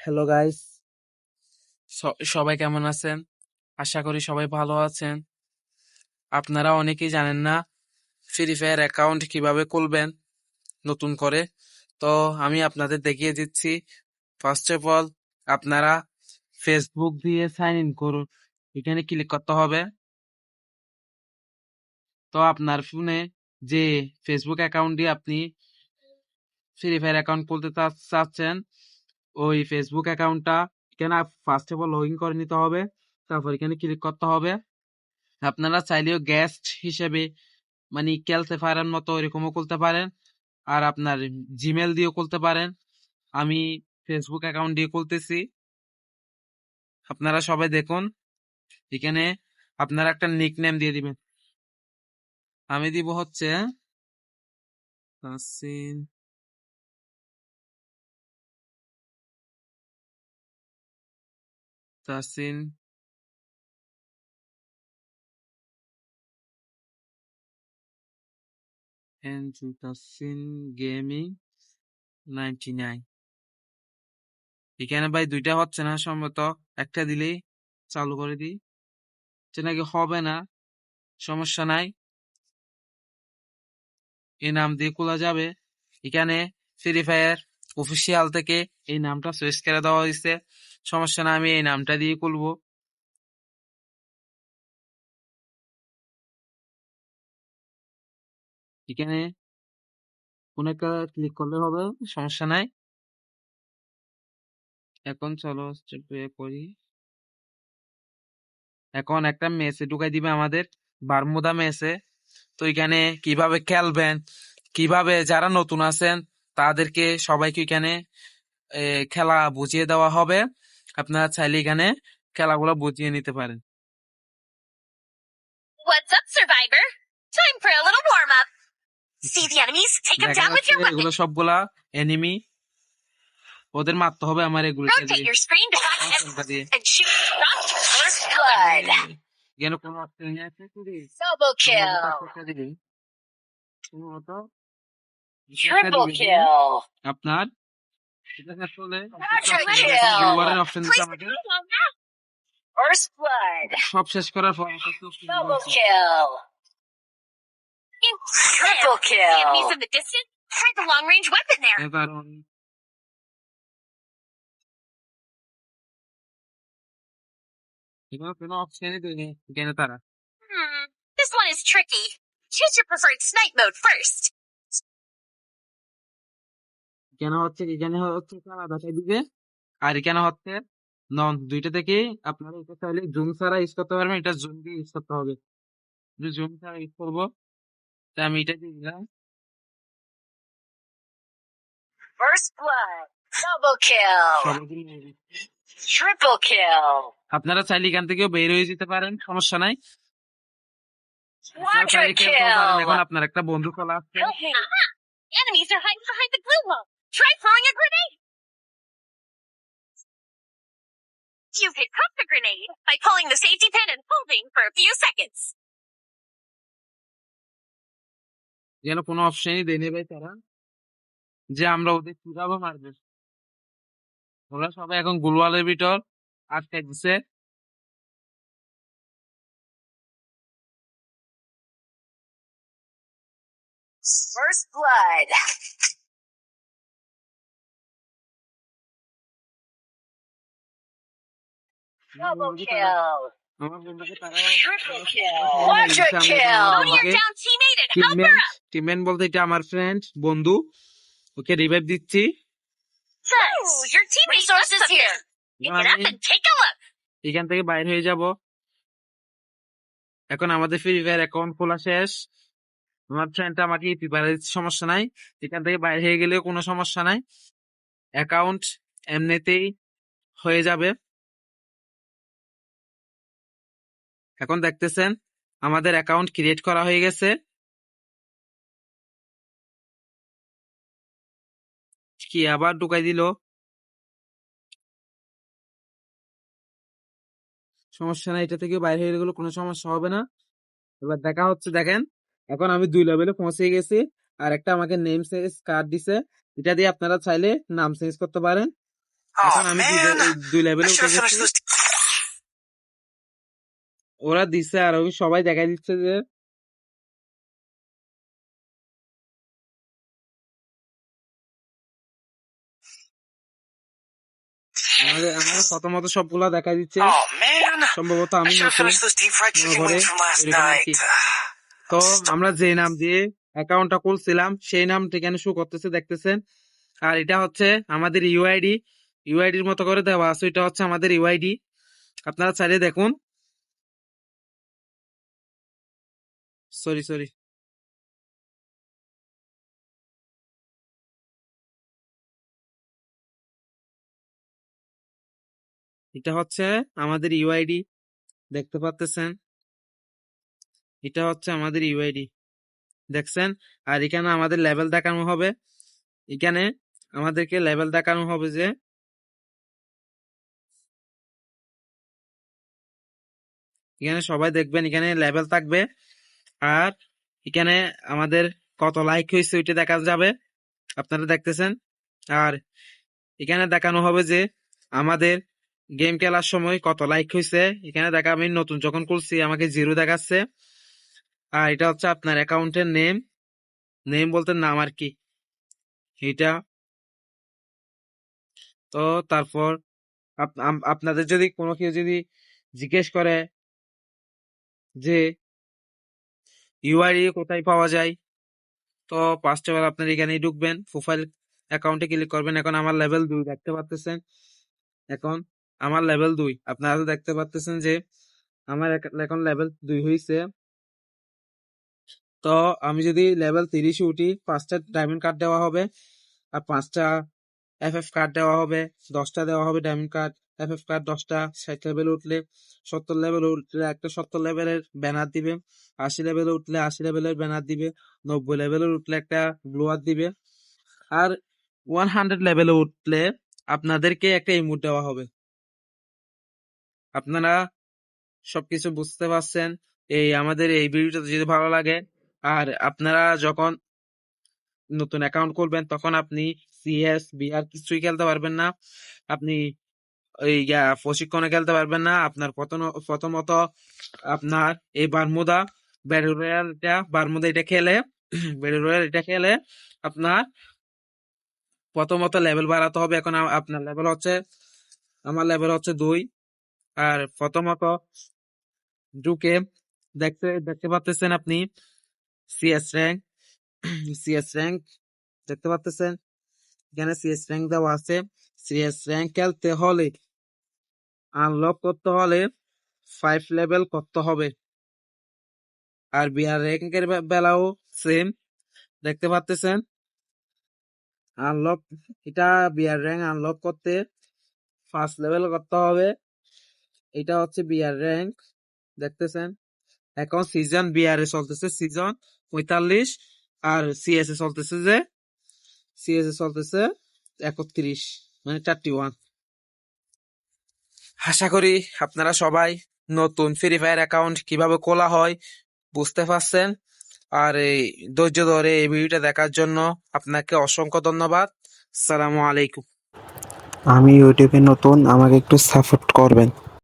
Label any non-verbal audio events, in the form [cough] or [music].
Hello guys সবাই কেমন আছেন? আশা করি সবাই ভালো আছেন। আপনারা অনেকেই জানেন না ফ্রি ফায়ার অ্যাকাউন্ট কীভাবে খুলবেন, নতুন করে। তো, আমি আপনাদের দেখিয়ে দিচ্ছি। ফার্স্ট অফ অল আপনারা ফেসবুক দিয়ে সাইন ইন করুন। এখানে ক্লিক করতে হবে। তো, আপনার ফোনে যে ফেসবুক অ্যাকাউন্ট দিয়ে আপনি ফ্রি ফায়ার অ্যাকাউন্ট খুলতে চাচ্ছেন ওই ফেসবুক অ্যাকাউন্টটা এখানে first of all log in করে নিতে হবে, তারপর এখানে ক্লিক করতে হবে। আপনারা চাইলেও গেস্ট হিসেবে মানে খেলতে পারেন মতো এরকমও খুলতে পারেন, আর আপনার জিমেল দিয়েও খুলতে পারেন। আমি ফেসবুক অ্যাকাউন্ট দিয়ে খুলতেছি। আপনারা সবাই দেখুন, এখানে আপনারা একটা নিক নেম দিয়ে দিবেন। আমি দিব হচ্ছে Tasin Tasin gaming ninety nine. এখানে ভাই দুইটা হচ্ছে না সম্ভবত, একটা দিলেই চালু করে দিই। যে নাকি হবে না, সমস্যা নাই। এই নাম দিয়ে খোলা যাবে। এখানে ফ্রি ফায়ার অফিসিয়াল থেকে এই নামটা সুইচ করে দেওয়া হয়েছে। সমস্যা না, আমি এই নামটা দিয়ে খুলবো এখানে কোন একটা ক্লিক করলে হবে, সমস্যা নাই। এখন চলো করি এখন একটা মেসে ঢুকাই দিবে আমাদের বারমুদা মেসে। তো এখানে কীভাবে খেলবেন, কীভাবে যারা নতুন আছেন, তাদেরকে সবাইকে এখানে খেলা বুঝিয়ে দেওয়া হবে। আপনারা চাইলে এখানে খেলাগুলো বুঝিয়ে নিতে পারেন What's up, Survivor? Time for a little warm up. See the enemies? Take them down with your weapon. এগুলো সবগুলা এনিমি ওদের মারতে হবে আমার এগুলো Rotate your screen to and shoot rock first blood. এখানে কোনো অপশন আছে কি Double kill. Triple kill. আপনার She doesn't have full name. Patrick Hill. You. First blood. Double kill. Triple kill. See a the distance? Try the long range weapon there. If I don't. Hmm. This one is tricky. Choose your preferred snipe mode first. কেন হচ্ছে এখানে হচ্ছে আলাদাটা দিবে আর এখানে হচ্ছে নন দুইটা থেকে আপনারা এটা চাইলে জুম ছাড়া ইউজ করতে পারবেন এটা জুম দিয়ে ইউজ করতে হবে জুম ছাড়া ইউজ করব তাই আমি এটা দিয়ে দিলাম First blood. Double kill. সবাইকে নিয়ে দিচ্ছি। Triple kill. আপনারা চাইলে এখান থেকেও বের হয়ে যেতে পারেন সমস্যা নাই। এখন আপনার একটা বন্ধু খোলা Aha! Enemies are hiding behind the glue wall. Try throwing a grenade. You pick up the grenade by pulling the safety pin and holding for a few seconds. যেন কোনো অপশনই দেয়নি ভাই তারা যে আমরা ওদের কীভাবে মারবে ওরা সবাই এখন গুলওয়ালের ভিতর আটকে দিছে First blood. বলতে এটা আমার ফ্রেন্ড বন্ধু। ওকে রিভাইভ দিচ্ছি. এখান থেকে বাইর হয়ে যাব। এখন আমাদের ফ্রি ফায়ার অ্যাকাউন্ট খোলা শেষ। আমার ফ্রেন্ডটা আমাকে প্রিপারে দিচ্ছে সমস্যা নাই। এখান থেকে বাইরে হয়ে গেলেও কোনো সমস্যা নাই। অ্যাকাউন্ট এমনিতেই হয়ে যাবে। এখন দেখতেছেন আমাদের অ্যাকাউন্ট ক্রিয়েট করা হয়ে গেছে। কি আবার ঢুকাই দিল? সমস্যা নাই এটা থেকে বাইরে হয়ে গেলে কোনো সমস্যা হবে না। এবার দেখা হচ্ছে দেখেন এখন আমি দুই লেভেলে পৌঁছে গেছি আর একটা আমাকে নেম চেঞ্জ কার্ড দিছে। এটা দিয়ে আপনারা চাইলে নাম চেঞ্জ করতে পারেন। এখন Oh আমি দুই লেভেলে উঠে গেছি. ওরা দিচ্ছে আর ওই সবাই দেখাই দিচ্ছে যে আমাদের আমার প্রথমত সবগুলা দেখা দিচ্ছে। Oh সম্ভবত আমি ঘরে তো আমরা যে নাম দিয়ে অ্যাকাউন্টটা খুলছিলাম সেই নাম এখানে শো করতেছে দেখতেছেন? আর এটা হচ্ছে আমাদের ইউআইডি ইউআইডির মতো করে দেওয়া আছে এটা হচ্ছে আমাদের ইউআইডি আপনারা চাইলে দেখুন। সরি সরি এটা হচ্ছে আমাদের ইউআইডি দেখতে পাচ্তেছেন এটা হচ্ছে আমাদের ইউআইডি দেখছেন? আর এখানে আমাদের লেভেল দেখানো হবে। এখানে আমাদেরকে লেভেল দেখানো হবে যে এখানে সবাই দেখবেন, এখানে লেভেল থাকবে। আর এখানে আমাদের কত লাইক হয়েছে ওইটা দেখা যাবে। আপনারা দেখতেছেন? আর এখানে দেখানো হবে যে আমাদের গেম খেলার সময় কত লাইক হয়েছে। এখানে দেখা, আমি নতুন যখন করছি আমাকে জিরো দেখাচ্ছে। আর এটা হচ্ছে আপনার অ্যাকাউন্টের নেম নেম বলতে নাম আর কি। এটা। তো তারপর আপ- আপনাদের যদি কোনো কেউ যদি জিজ্ঞেস করে যে ইউআইডি কোথায় পাওয়া যায়? তো ফার্স্ট অফ অল আপনার এখানেই ঢুকবেন প্রোফাইল অ্যাকাউন্টে ক্লিক করবেন। এখন আমার লেভেল দুই দেখতে পাচ্তেছেন এখন আমার লেভেল দুই। আপনারা দেখতে পাচ্তেছেন যে আমার এখন লেভেল দুই হয়েছে তো আমি যদি লেভেল তিরিশে উঠি, পাঁচটা ডায়মন্ড কার্ড দেওয়া হবে। আর পাঁচটা এফ এফ কার্ড দেওয়া হবে, দশটা দেওয়া হবে diamond card F F card দশটা ষাট লেভেলে উঠলে সত্তর লেভেলে উঠলে একটা সত্তর লেভেলের ব্যানার দিবে, আশি লেভেলে উঠলে আশি লেভেলের ব্যানার দিবে, নব্বই লেভেলে উঠলে একটা ব্লোয়ার দিবে আর ওয়ান হান্ড্রেড লেভেলে উঠলে আপনাদেরকে একটা ইমোট দেওয়া হবে। আপনারা সবকিছু বুঝতে পারছেন, এই আমাদের এই ভিডিওটা যদি ভালো লাগে আর আপনারা যখন নতুন অ্যাকাউন্ট খুলবেন তখন আপনি সিএস বিআর কিছুই খেলতে পারবেন না। আপনি ইয়া, প্রশিক্ষণে খেলতে পারবেন না। আপনার প্রথম প্রথমত আপনার এই বারমুদা ব্যাটল রয়্যালটা বারমুদা এটা খেলে [clears throat] ব্যাটল রয়্যাল এটা খেলে আপনার প্রথমত লেভেল বাড়াতে হবে। এখন আপনার লেভেল হচ্ছে আমার লেভেল হচ্ছে দুই। আর প্রথমত ঢুকে দেখতে দেখতে পাচ্তেছেন আপনি সিএস র্যাঙ্ক সিএস র্যাঙ্ক দেখতে পাচ্তেছেন এখানে সিএস র্যাঙ্ক দেওয়া আছে। সিএস র্যাঙ্ক খেলতে হলে আনলক করতে হলে ফাইভ লেভেল করতে হবে। আর বিআর র্যাঙ্কের বেলাও সেম দেখতে পাচ্তেছেন? আনলক এটা বিআর র্যাঙ্ক আনলক করতে ফার্স্ট লেভেল করতে হবে। এটা হচ্ছে বিআর র্যাঙ্ক দেখতেছেন? এখন সিজন বিআর এ চলতেছে সিজন পঁয়তাল্লিশ আর সিএস এ চলতেছে যে সিএসএ চলতেছে একত্রিশ মানে চারটি ওয়ান আশা করি আপনারা সবাই নতুন ফ্রি ফায়ার অ্যাকাউন্ট কীভাবে খোলা হয় বুঝতে পারছেন। আর এই ধৈর্য ধরে এই ভিডিওটা দেখার জন্য আপনাকে অসংখ্য ধন্যবাদ। সালামু আলাইকুম। আমি ইউটিউবে নতুন, আমাকে একটু সাপোর্ট করবেন।